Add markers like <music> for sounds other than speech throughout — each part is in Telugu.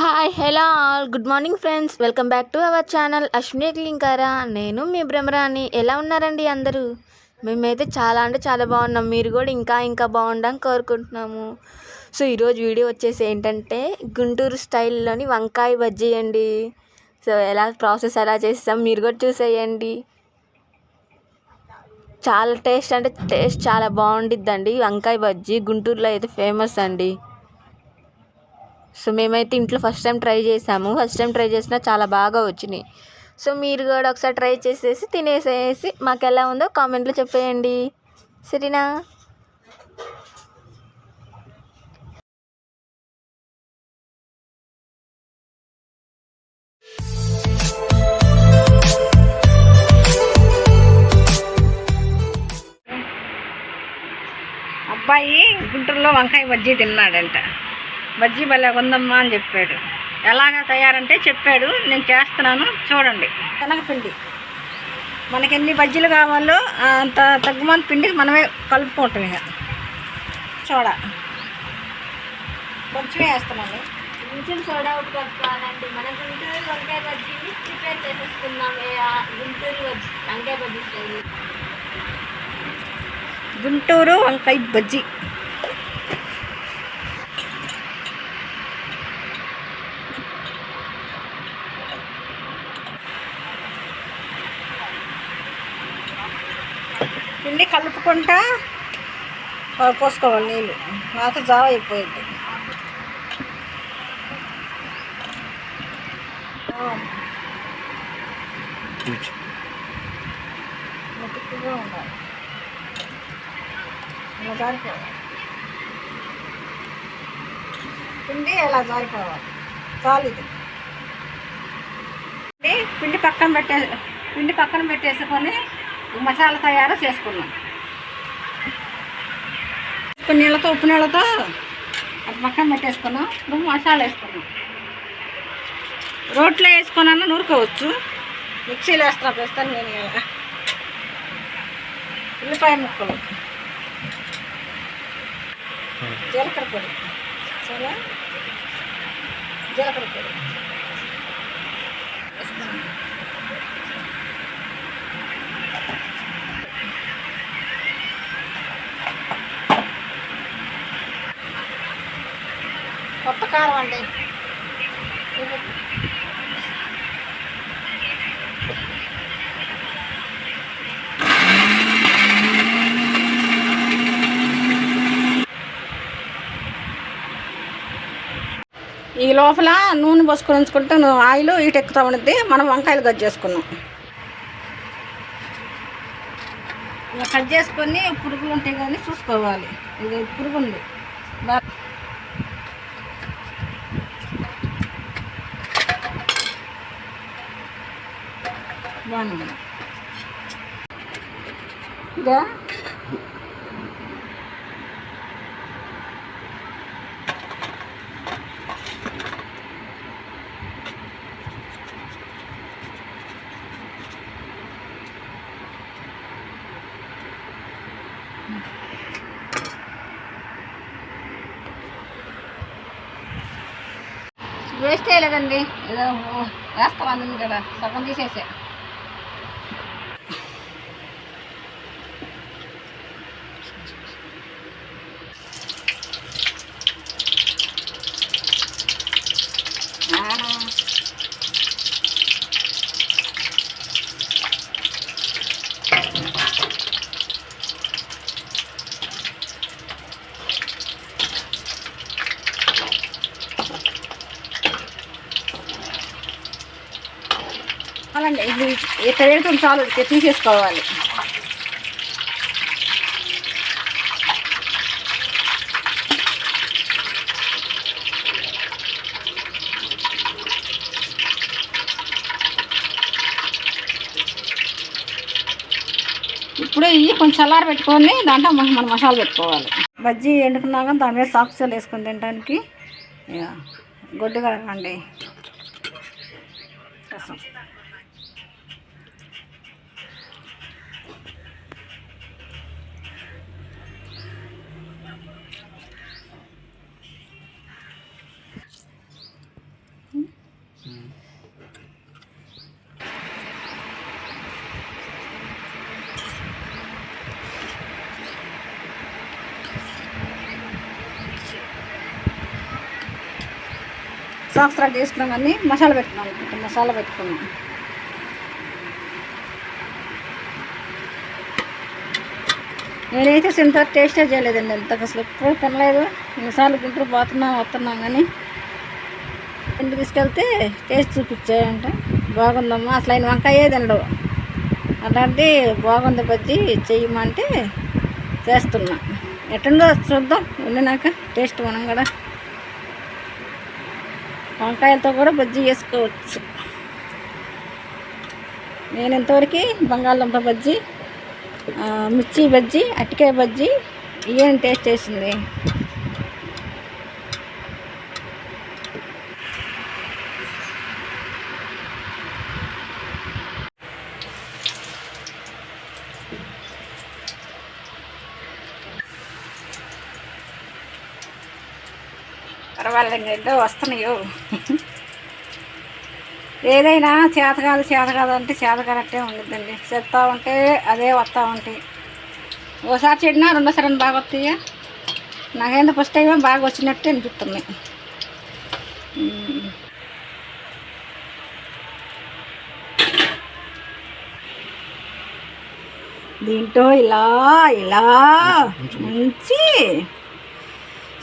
Hi hello all. Good morning friends. Welcome back to our channel Ashwini Klinkara నేను మీ భ్రమరాని ఎలా ఉన్నారండి అందరూ? మేమైతే చాలా అంటే చాలా బాగున్నాం. మీరు కూడా ఇంకా ఇంకా బాగుండని కోరుకుంటున్నాము. సో ఈరోజు వీడియో వచ్చేసి ఏంటంటే గుంటూరు స్టైల్లోని వంకాయ బజ్జీ అండి. సో ఎలా ప్రాసెస్ ఎలా చేస్తాం మీరు కూడా చూసేయండి. చాలా టేస్ట్ అంటే టేస్ట్ చాలా బాగుండిద్దండి. వంకాయ బజ్జీ గుంటూరులో అయితే ఫేమస్ అండి. సో మేమైతే ఇంట్లో ఫస్ట్ టైం ట్రై చేసాము. ఫస్ట్ టైం ట్రై చేసినా చాలా బాగా వచ్చినాయి. సో మీరు కూడా ఒకసారి ట్రై చేసేసి తినేసేసి మాకు ఎలా ఉందో కామెంట్లో చెప్పేయండి. సరేనా? అబ్బాయి గుంటూరులో వంకాయ బజ్జీ తిన్నాడంట. బజ్జీ భలే ఉందమ్మా అని చెప్పాడు. ఎలాగ తయారంటే చెప్పాడు. నేను చేస్తున్నాను. చూడండి. శనగపిండి. మనకి ఎన్ని బజ్జీలు కావాలో అంత తగ్గుమంది పిండి మనమే కలుపుకుంటాం ఇక. చూడ కొంచెమే వేస్తున్నాను. కొంచెం సోడా ఉప్పు కలుపుకోవాలండి. మన గుంటూరు వంకాయ బజ్జీని ప్రిపేర్ చేసేసుకుందాం. గుంటూరు వంకాయ బజ్జీ గుంటూరు వంకాయ బజ్జీ. పిండి కలుపుకుంటా పోసుకోవాలి నీళ్ళు. నాతో జావ అయిపోయింది. మెతుకుగా ఉండాలి. ఇలా జారిపోవాలి. పిండి ఇలా జారిపోవాలి. చాలు ఇది. పిండి పక్కన పెట్టే పిండి పక్కన పెట్టేసుకొని మసాలా తయారు చేసుకున్నాం. ఉప్పు నీళ్ళతో ఉప్పు నీళ్ళతో అది పక్కన పెట్టేసుకున్నాం. ఇప్పుడు మసాలా వేసుకున్నాం. రోట్లో వేసుకున్నా నూరుకోవచ్చు. మిక్సీలో వేస్తాను వేస్తాను నేను ఇలా ఉల్లిపాయ ముక్కలు. జీలకర్ర పొడి. చాలా జీలకర్ర పొడి వేసుకున్నాం. కొత్త అండి. ఈ లోపల నూనె పోసుకొని ఉంచుకుంటే నువ్వు ఆయిల్ ఇటెక్కుతా ఉండిద్ది మనం వంకాయలు కట్ చేసుకున్నాం. కట్ చేసుకొని పురుగులు ఉంటాయి కానీ చూసుకోవాలి. ఇది పురుగు ఉంది. బా- బాగానే ఇదా? వేస్ట్ చేయలేదండి. ఏదో వేస్తాం కదా. సగం తీసేసే. అలాంటి ఇది ఎక్కడ వేయటం చాలు తీసేసుకోవాలి. ఇప్పుడు ఇవి కొంచెం చల్లారి పెట్టుకొని దాంట్లో మనం మసాలా పెట్టుకోవాలి. బజ్జీ ఎండుకున్నాక దాని మీద సాక్సాలు వేసుకొని తినడానికి గొడ్డుగా అండి రసం. సంవత్సరాలు తీసుకున్నాం కానీ మసాలా పెట్టుకున్నాం కొంచెం మసాలా పెట్టుకున్నాం. నేనైతే సింత టేస్టే చేయలేదండి ఎంత అసలు ఎప్పుడు తినలేదు. ఎన్నిసార్లు గుంటూరు పోతున్నాం వస్తున్నాం కానీ ఇంటికి తీసుకెళ్తే టేస్ట్ చూపించాయంట. బాగుందమ్మా అసలు ఆయన వంకాయే తినడు. అలాంటి బాగుంది బజ్జి చెయ్యమంటే చేస్తున్నా. ఎట్టుందో చూద్దాం వండినాక టేస్ట్ మనం కూడా. వంకాయలతో కూడా బజ్జీ చేసుకోవచ్చు. నేను ఇంతవరకు బంగాళదుంప బజ్జీ మిర్చి బజ్జీ అటికాయ బజ్జీ ఇవేం టేస్ట్ చేసింది. ఏదో వస్తున్నాయో. ఏదైనా చేత కాదు చేత కాదు అంటే చేత కరెక్టే ఉండిద్దండి. చెప్తా ఉంటే అదే వస్తూ ఉంటాయి ఓసారి చెడినా రెండోసారి బాగా వస్తాయా నాకైనా ఫస్ట్ టైం బాగా వచ్చినట్టు అనిపిస్తుంది. దీంట్లో ఇలా ఇలా మంచి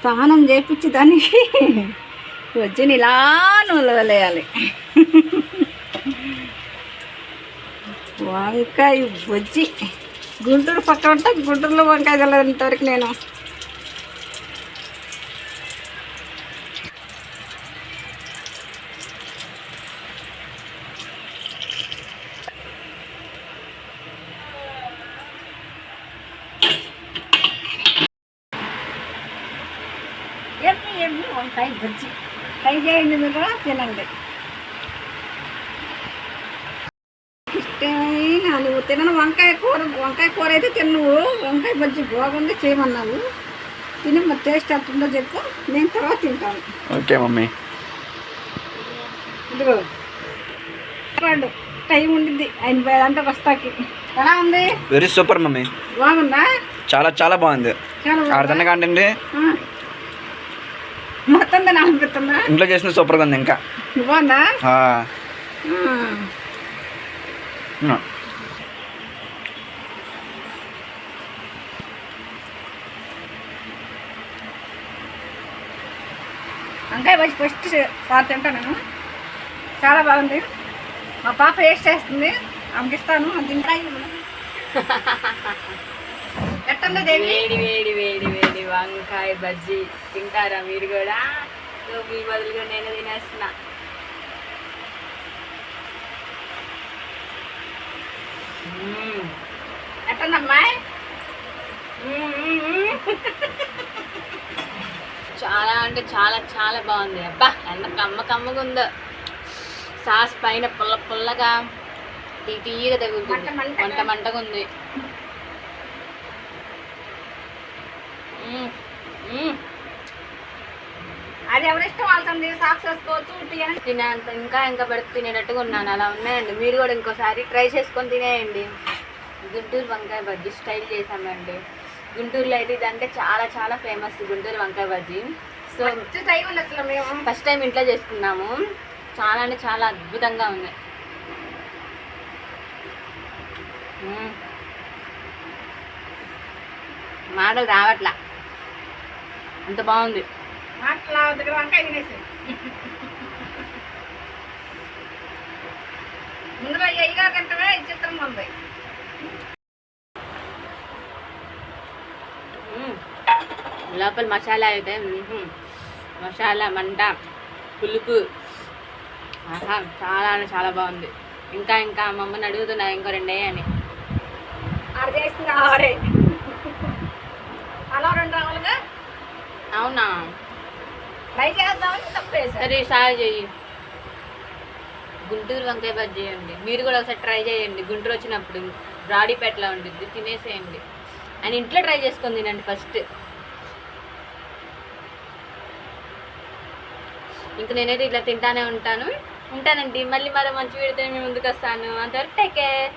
స్నానం చేపించి దానికి వచ్చిన ఇలా నులవలేయాలి. వంకాయ బొజ్జి గుంటూరు పక్క ఉంటా గుంటూరులో వంకాయ తెల్లదంత వరకు నేను వంకాయ బజ్జి ట్రై చేయండి మీరు కూడా తినండి. ఇష్టమైన నువ్వు తినను వంకాయ కూర వంకాయ కూర అయితే తిన్నువు వంకాయ బజ్జి బాగుంది చేయమన్నావు. తిని మరి టేస్ట్ ఎట్టుందో చెప్పు. నేను తర్వాత తింటాను. Okay mummy. ఇదిగో. టైం ఉండిద్ది. ఆయన అంటే వస్తాకి ఎలా ఉంది? Very super mummy. బాగుందా? చాలా చాలా బాగుంది? అర్థం కాండి. మొత్తం అనిపిస్తుందా ఇంట్లో చేసిన సూపర్గా ఉంది ఇంకా. బాగుందా. వంకాయ బజ్జి ఫస్ట్ సార్ తింటా నేను. చాలా బాగుంది. మా పాప వేస్ట్ చేస్తుంది. ఆమెకి ఇస్తాను. తింటా. <laughs> ఎట్టుంది దేవి వేడి వేడి వేడి. వంకాయ బజ్జీ తింటారా మీరు కూడా? మీ బదులుగా నేను తినేస్తున్నా. ఎట్టుందమ్మా మ్మ్. చాలా అంటే చాలా చాలా బాగుంది. అబ్బా ఎంత కమ్మ కమ్మగా ఉందో. సాస్ పైన పుల్ల పుల్లగా తీయగా తగులుతుంది. మంటగా. మంట మంటగా ఉంది మ్మ్, మ్మ్. అది ఎవరిష్టం? వాళ్ళతుంది సాక్స్ వేసుకోవచ్చు తినేంత ఇంకా ఇంకా పెడితే తినేటట్టుగా ఉన్నాను. అలా ఉన్నాయండి. మీరు కూడా ఇంకోసారి ట్రై చేసుకొని తినేయండి. గుంటూరు వంకాయ బజ్జీ స్టైల్ చేసామండి గుంటూరులో అయితే ఇదంటే చాలా చాలా ఫేమస్ గుంటూరు వంకాయ బజ్జీ. సో ఫస్ట్ టైం ఉంది అసలు మేము. ఫస్ట్ టైం ఇంట్లో చేసుకున్నాము. చాలా అంటే చాలా అద్భుతంగా ఉంది. మాటలు రావట్లా. అంత బాగుంది. మాట్లా దగ్గర వంకాయ తినేసి ముందులో అయ్యగా తింటమే చిత్రంగా ఉంది. మ్మ్. లోపల మసాలా అయితే. మసాలా మంట పులుపు. ఆహా చాలా అంటే చాలా బాగుంది. ఇంకా ఇంకా మా అమ్మని అడుగుతున్నా ఇంకో రెండే అని. అలా రెండు రావాలిగా? అవునా? ట్రై చేద్దామని సరే సాయం చెయ్యి. గుంటూరు వంకాయ బజ్జీ చేయండి. మీరు కూడా ఒకసారి ట్రై చేయండి. గుంటూరు వచ్చినప్పుడు బ్రాడీపేటలో ఉండిద్ది తినేసేయండి. అని ఇంట్లో ట్రై చేసుకొని తినండి ఫస్ట్. ఇంక నేనైతే ఇట్లా తింటానే ఉంటాను. ఉంటానండి. మళ్ళీ మరో మంచి వీడితే మీ ముందుకు వస్తాను. అంతవరకు టేక్ కేర్